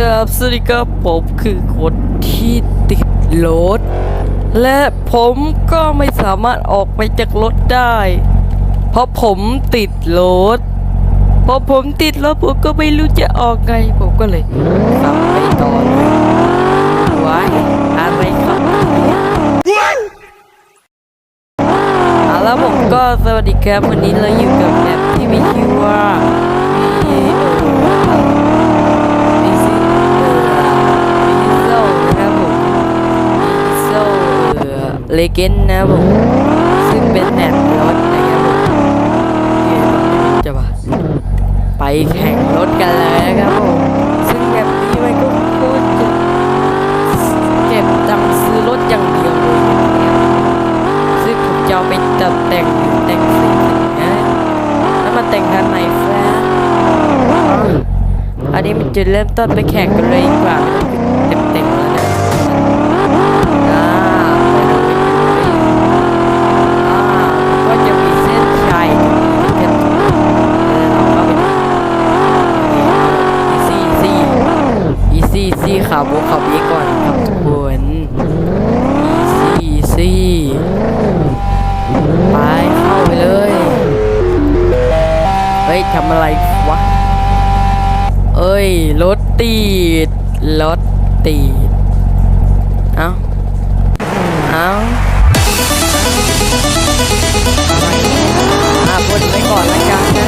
กับสวัสดีครับผมคือคนที่ติดรถ และผมก็ไม่สามารถออกไปจากรถได้ เพราะผมติดรถพอผมติดรถผมก็ไม่รู้จะออกไง ผมก็เลยขับไปต่อเลยไว้อะไรครับเอาแล้วผมก็สวัสดีครับวันนี้เราอยู่กับแอปที่มีชื่อว่า เลเกนนะผมซึ่งเป็นแมปรถนะครับผมจะมาไปแข่งรถกันเลยนะครับผมซึ่งแบบนี้มันก็โคตรเก็บตังค์ซื้อรถอย่างเดียวเลยนะครับซึ่งผมจะเอาไปตัดแต่งแต่งสีนะแล้วมาแต่งกันไหนแฟนอันนี้มันจะเริ่มต้นไปแข่งกันเลยดีกว่า รถติดรถติดเอ้าเอ้าอะไรอะบนไว้ก่อนละกันนะ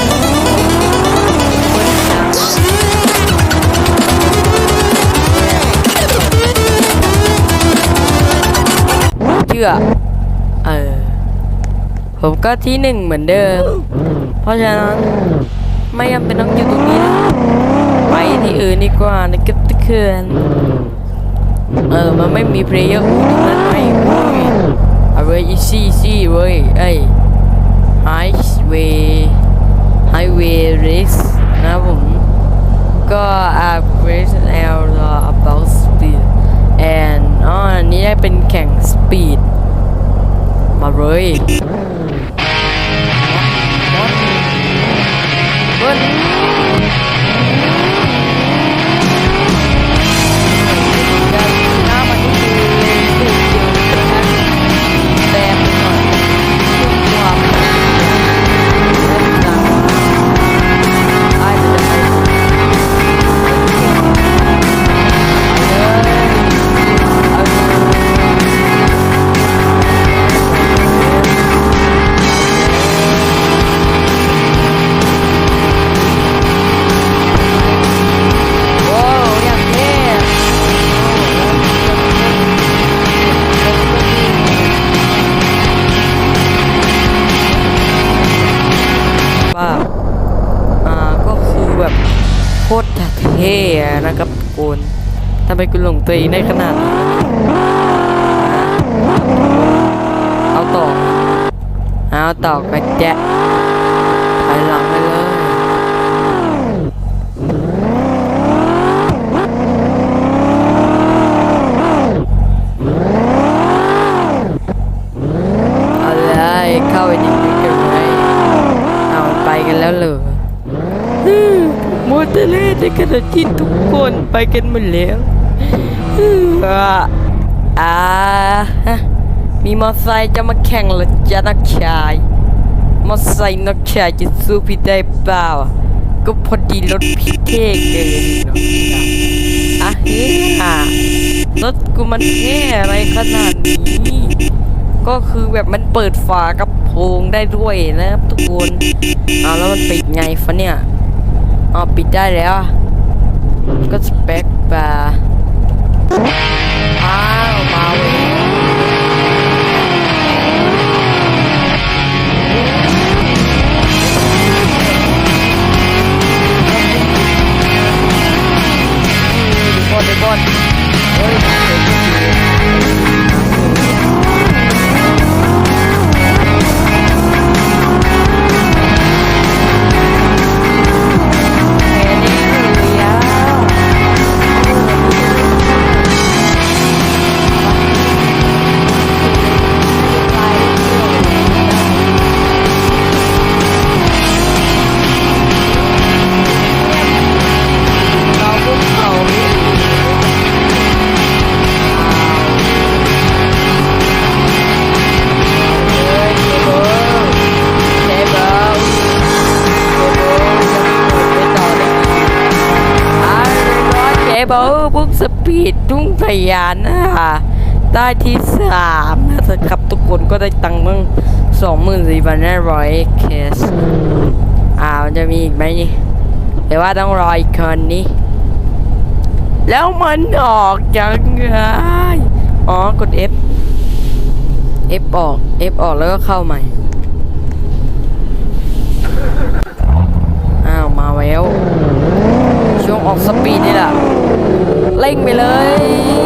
บนเชื่อเออผมก็ที่หนึ่งเหมือนเดิม เพราะฉะนั้นไม่จำเป็นต้องอยู่ตรงนี้นะ ที่อื่นดีกว่านะครับทุกคนเออ มันไม่มีเพลเยอร์อื่นตรงนั้นไหมเว้ยเอาไว้อีซี่ซี่เว้ยเอ้ยไฮเวย์ไฮเวย์เรสนะผม ก็อ่า race L about speed and อ๋ออันนี้ได้เป็นแข่ง speed มาเลยเบิ้ นะครับโกนทำไมกูหลงตัวเองได้ขนาดนะเอาต่อเอาต่อกระแจะไปหลังไปเลย เอาเลยเข้าไปดิบกันเลยเอาไปกันแล้วเหรอฮึ่ม มัวแต่เลในขณะที่ทุกคนไปกันหมดแล้วอ่าอ่ามีมอไซค์จะมาแข่งหรือจะนักชาย มอไซค์นักชายจะสู้พี่ได้เปล่า ก็พอดีรถพี่เท่เกินะอะเฮ้ยอะรถกูมันเท่อะไรขนาดนี้ ก็คือแบบมันเปิดฝากระโปรงได้ด้วยนะครับทุกคนอ้าวแล้วมันปิดไงฟะเนี่ย อ๋อปิดได้แล้ว ก็สเปกบาร์ พยานนะคะได้ที่สามนะครับทุกคนก็ได้ตังค์มั่งสองหมื่นสี่พันห้าร้อยเคสอ่ามันจะมีอีกไหมนี่หรือว่าต้องรออีกคนนี้ แล้วมันออกยังไงอ๋อกด F F ออก F ออกแล้วก็เข้าใหม่ อ้าว มาแล้ว ช่วงออกสปีดนี่แหละ เร่งไปเลย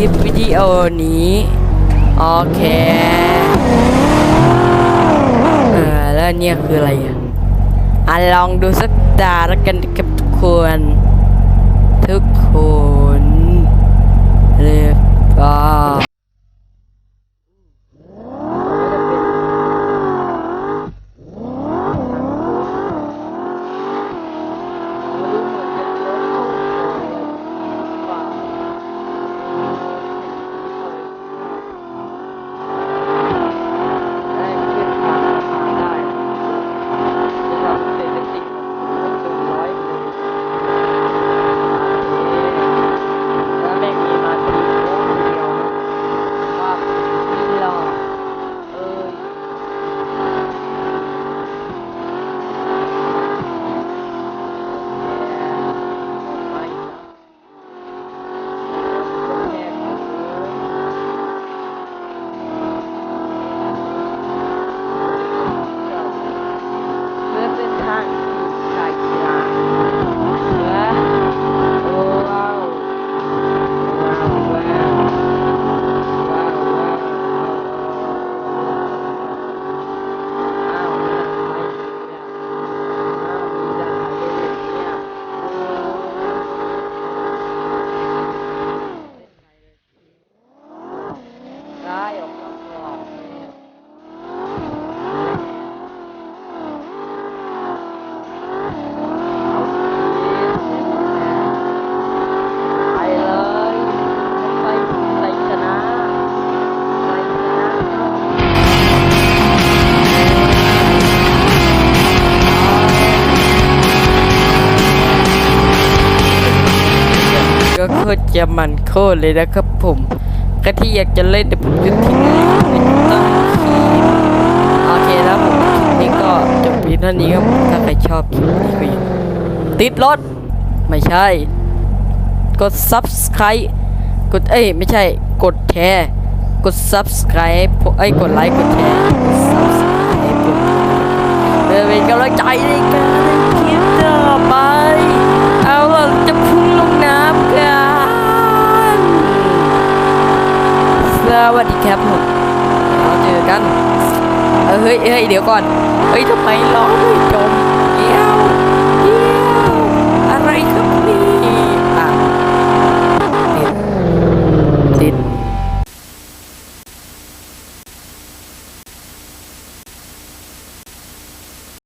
ลิปวิดีโอนี้ โอเค เออ แล้วเนี่ยคืออะไรอะลองดูสักตาแล้วกันกับทุกคน จะมันโคตรเลยนะครับผมก็ที่อยากจะเล่นแต่ผมจะทิ้งลิงก์ใต้คลิปโอเคแล้วผมนี้ก็จบเพียงเท่านี้ครับถ้าใครชอบคลิปนี้ก็อย่าติดรถ ไม่ใช่ กด subscribe กดเอ้ยไม่ใช่กดแชร์กด subscribe เอ้ยกดไลค์กดแชร์กด subscribe เพื่อเป็นกำลังใจในการคลิปต่อไป วัสดีครับผมเราเจอกัน เฮ้ยเฮ้ยเดี๋ยวก่อน เฮ้ยทำไมร้องไม่